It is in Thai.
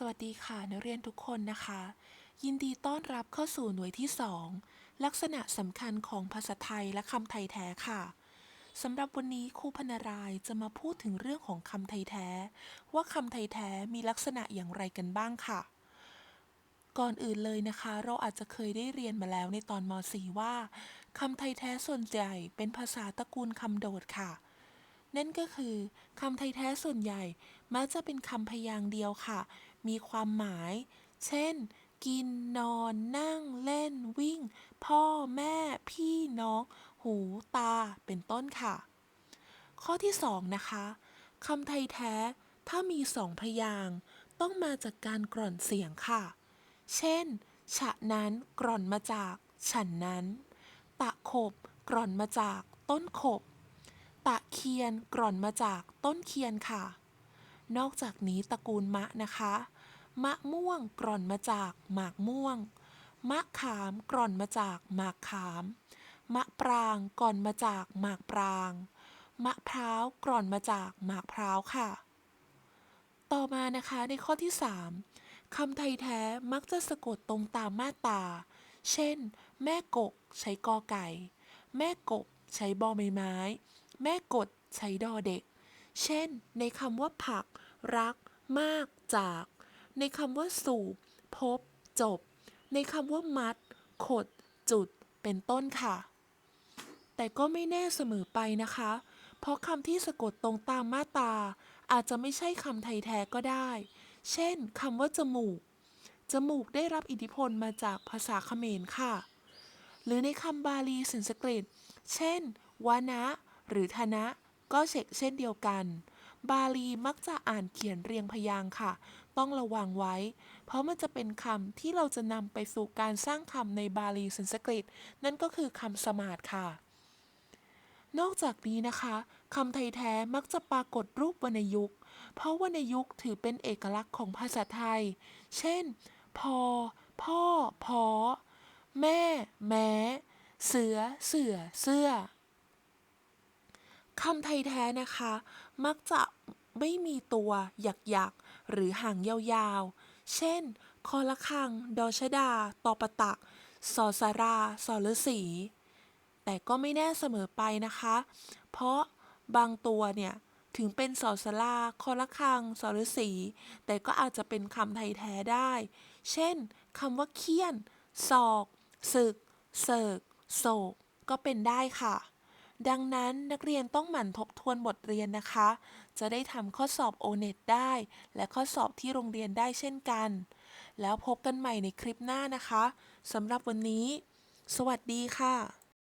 สวัสดีค่ะนักเรียนทุกคนนะคะ ยินดีต้อนรับเข้าสู่หน่วยที่ 2 ลักษณะสำคัญของภาษาไทยและคำไทยแท้ค่ะสำหรับวันนี้ครูพนารายจะมาพูดถึงเรื่องของคำไทยแท้ ว่าคำไทยแท้มีลักษณะอย่างไรกันบ้างค่ะ ก่อนอื่นเลยนะคะ เราอาจจะเคยได้เรียนมาแล้วในตอนม .4 ว่าคำไทยแท้ส่วนใหญ่เป็นภาษาตระกูลคำโดดค่ะ นั่นก็คือคำไทยแท้ส่วนใหญ่มักจะเป็นคำพยางค์เดียวค่ะ มีความหมาย เช่น กินนอนนั่งเล่น วิ่ง พ่อแม่ พี่น้อง หูตา เป็นต้นค่ะ ข้อที่ 2 นะคะคำไทยแท้ ถ้ามีสองพยางค์ต้องมาจากการกร่อนเสียงค่ะ เช่น ฉะนั้นกร่อนมาจาก ฉันนั้น ตะขบกร่อนมาจากต้นขบ ตะเคียนกร่อนมาจากต้นเคียนค่ะ นอกจากนี้ตระกูลมะนะคะ มะม่วงกร่อนมาจากหมากม่วง มะขามกร่อนมาจากหมากขาม มะปรางกร่อนมาจากหมากปราง มะพร้าวกร่อนมาจากหมากพร้าวค่ะ ต่อมานะคะในข้อที่ 3คำไทยแท้มักจะสะกดตรงตามมาตรา เช่น แม่กก ใช้กอไก่ แม่กบ ใช้บอใบไม้ แม่กดใช้ดอเด็ก เช่น ในคำว่าผัก รัก มาก จาก ในคำว่าสูบ พบ จบ ในคำว่ามัด ขด จุด เป็นต้นค่ะ แต่ก็ไม่แน่เสมอไปนะคะ เพราะคำที่สะกดตรงตามมาตา อาจจะไม่ใช่คำไทยแท้ก็ได้ เช่นคำว่าจมูก จมูกได้รับอิทธิพลมาจากภาษาเขมรค่ะ หรือในคำบาลีสันสกฤต เช่นวานะ หรือธนะ ก็เช็คเช่นเดียวกัน บาลีมักจะอ่านเขียนเรียงพยางค์ค่ะ ต้องระวังไว้ เพราะมันจะเป็นคำที่เราจะนำไปสู่การสร้างคำในบาลีสันสกฤต นั่นก็คือคำสมาธิค่ะ นอกจากนี้นะคะคำไทยแท้มักจะปรากฏรูปวรรณยุกต์ เพราะวรรณยุกต์ถือเป็นเอกลักษณ์ของภาษาไทย เช่น พอ พ่อ พอ แม่ แม้ เสือ เสือ เสื้อคำไทยแท้นะคะ มักจะไม่มีตัวหยักหยักๆหรือหางยาวๆ เช่น คอละคัง ดอชดา ตอปะตัก สอสาราสอฤษีแต่ก็ไม่แน่เสมอไปนะคะ เพราะบางตัวเนี่ย ถึงเป็นสอสลาคอละคังสอฤษีแต่ก็อาจจะเป็นคำไทยแท้ได้ เช่นคำว่าเคี่ยน ศอก ศึก เสิกโศก ก็เป็นได้ค่ะ ดังนั้นนักเรียนต้องหมั่นทบทวนบทเรียนนะคะ จะได้ทำข้อสอบโอเน็ตได้ และข้อสอบที่โรงเรียนได้เช่นกัน แล้วพบกันใหม่ในคลิปหน้านะคะสำหรับวันนี้ สวัสดีค่ะ